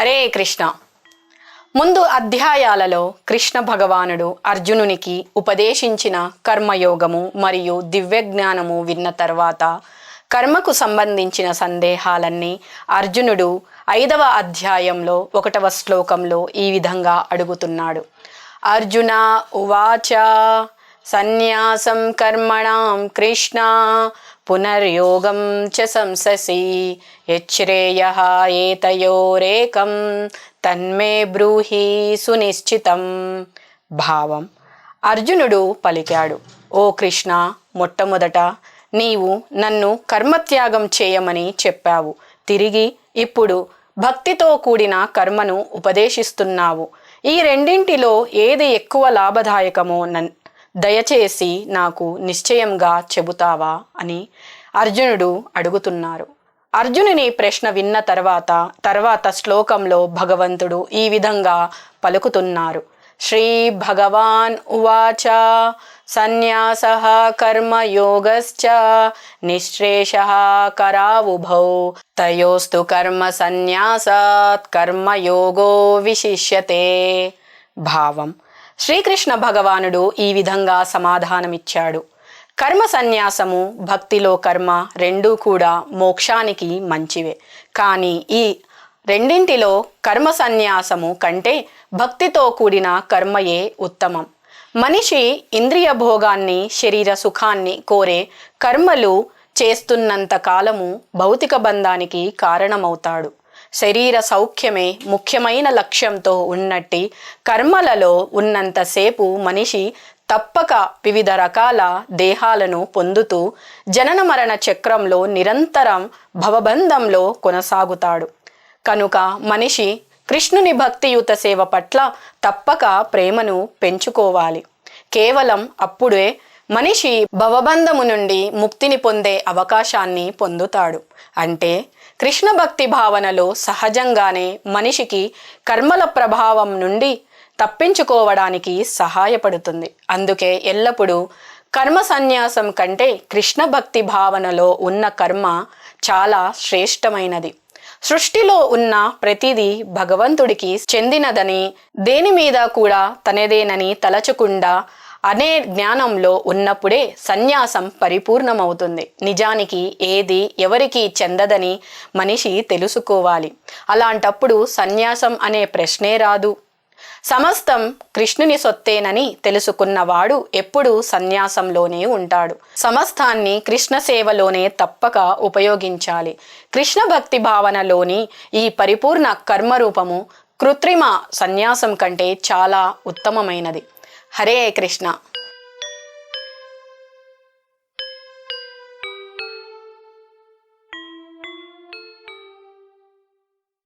హరే కృష్ణ. ముందు అధ్యాయాలలో కృష్ణ భగవానుడు అర్జునునికి ఉపదేశించిన కర్మయోగము మరియు దివ్యజ్ఞానము విన్న తర్వాత కర్మకు సంబంధించిన సందేహాలన్నీ అర్జునుడు ఐదవ అధ్యాయంలో ఒకటవ శ్లోకంలో ఈ విధంగా అడుగుతున్నాడు. అర్జున ఉవాచ. సన్యాసం కర్మణాం కృష్ణ పునర్యోగం చ సంససి యచ్రేయ ఏతయోరేకం తన్మే బ్రూహి సునిశ్చితం. భావం. అర్జునుడు పలికాడు ఓ కృష్ణ మొట్టమొదట నీవు నన్ను కర్మత్యాగం చేయమని చెప్పావు. తిరిగి ఇప్పుడు భక్తితో కూడిన కర్మను ఉపదేశిస్తున్నావు. ఈ రెండింటిలో ఏది ఎక్కువ లాభదాయకమో నన్ దయచేసి నాకు నిశ్చయంగా చెబుతావా అని అర్జునుడు అడుగుతున్నారు. అర్జునుని ప్రశ్న విన్న తర్వాత తర్వాత శ్లోకంలో భగవంతుడు ఈ విధంగా పలుకుతున్నారు. శ్రీ భగవాన్ ఉవాచ సన్యాస కర్మయోగశ్చ నిశ్రేష కరావుభౌ తయోస్తు కర్మ సన్యాసాత్ కర్మయోగో విశిష్యతే. భావం శ్రీకృష్ణ భగవానుడు ఈ విధంగా సమాధానమిచ్చాడు. కర్మ సన్యాసము భక్తిలో కర్మ రెండూ కూడా మోక్షానికి మంచివే. కానీ ఈ రెండింటిలో కర్మ సన్యాసము కంటే భక్తితో కూడిన కర్మయే ఉత్తమం. మనిషి ఇంద్రియ భోగాన్ని శరీర సుఖాన్ని కోరే కర్మలు చేస్తున్నంత కాలము భౌతిక బంధానికి కారణమవుతాడు. శరీర సౌఖ్యమే ముఖ్యమైన లక్ష్యంతో ఉన్నట్టి కర్మలలో ఉన్నంతసేపు మనిషి తప్పక వివిధ రకాల దేహాలను పొందుతూ జనన మరణ చక్రంలో నిరంతరం భవబంధంలో కొనసాగుతాడు. కనుక మనిషి కృష్ణుని భక్తియుత సేవ పట్ల తప్పక ప్రేమను పెంచుకోవాలి. కేవలం అప్పుడే మనిషి భవబంధము నుండి ముక్తిని పొందే అవకాశాన్ని పొందుతాడు. అంటే కృష్ణ భక్తి భావనలో సహజంగానే మనిషికి కర్మల ప్రభావం నుండి తప్పించుకోవడానికి సహాయపడుతుంది. అందుకే ఎల్లప్పుడూ కర్మ సన్యాసం కంటే కృష్ణ భక్తి భావనలో ఉన్న కర్మ చాలా శ్రేష్టమైనది. సృష్టిలో ఉన్న ప్రతిదీ భగవంతుడికి చెందినదని దేని మీద కూడా తనదేనని తలచకుండా అనే జ్ఞానంలో ఉన్నప్పుడే సన్యాసం పరిపూర్ణమవుతుంది. నిజానికి ఏది ఎవరికి చెందదని మనిషి తెలుసుకోవాలి. అలాంటప్పుడు సన్యాసం అనే ప్రశ్నే రాదు. సమస్తం కృష్ణుని సొత్తేనని తెలుసుకున్నవాడు ఎప్పుడూ సన్యాసంలోనే ఉంటాడు. సమస్తాన్ని కృష్ణ సేవలోనే తప్పక ఉపయోగించాలి. కృష్ణ భక్తి భావనలోని ఈ పరిపూర్ణ కర్మరూపము కృత్రిమ సన్యాసం కంటే చాలా ఉత్తమమైనది. హరే కృష్ణ.